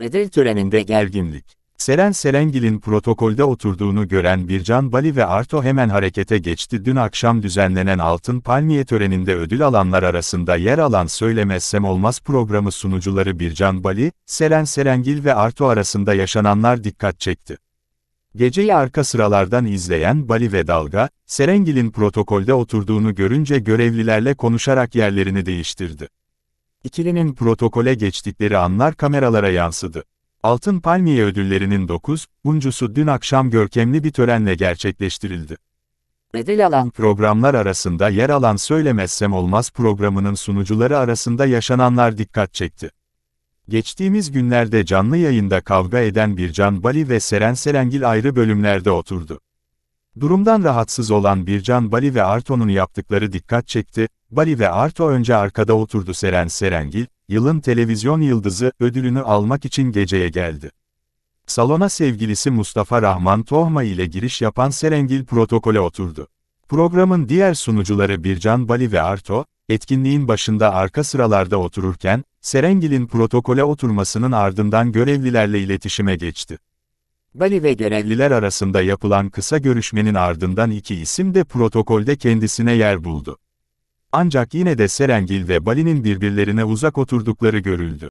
Ödül töreninde gerginlik. Seren Serengil'in protokolde oturduğunu gören Bircan Bali ve Arto hemen harekete geçti. Dün akşam düzenlenen Altın Palmiye töreninde ödül alanlar arasında yer alan Söylemezsem Olmaz programı sunucuları Bircan Bali, Seren Serengil ve Arto arasında yaşananlar dikkat çekti. Geceyi arka sıralardan izleyen Bali ve Dalga, Serengil'in protokolde oturduğunu görünce görevlilerle konuşarak yerlerini değiştirdi. İkilinin protokole geçtikleri anlar kameralara yansıdı. Altın Palmiye ödüllerinin 9, uncusu dün akşam görkemli bir törenle gerçekleştirildi. Ödül alan Programlar arasında yer alan Söylemezsem Olmaz programının sunucuları arasında yaşananlar dikkat çekti. Geçtiğimiz günlerde canlı yayında kavga eden Bircan Bali ve Seren Serengil ayrı bölümlerde oturdu. Durumdan rahatsız olan Bircan Bali ve Arto'nun yaptıkları dikkat çekti. Bali ve Arto önce arkada oturdu Seren Serengil, yılın televizyon yıldızı ödülünü almak için geceye geldi. Salona sevgilisi Mustafa Rahman Tohma ile giriş yapan Serengil protokole oturdu. Programın diğer sunucuları Bircan Bali ve Arto, etkinliğin başında arka sıralarda otururken, Serengil'in protokole oturmasının ardından görevlilerle iletişime geçti. Bali ve görevli Görevliler arasında yapılan kısa görüşmenin ardından iki isim de protokolde kendisine yer buldu. Ancak yine de Serengil ve Bali'nin birbirlerine uzak oturdukları görüldü.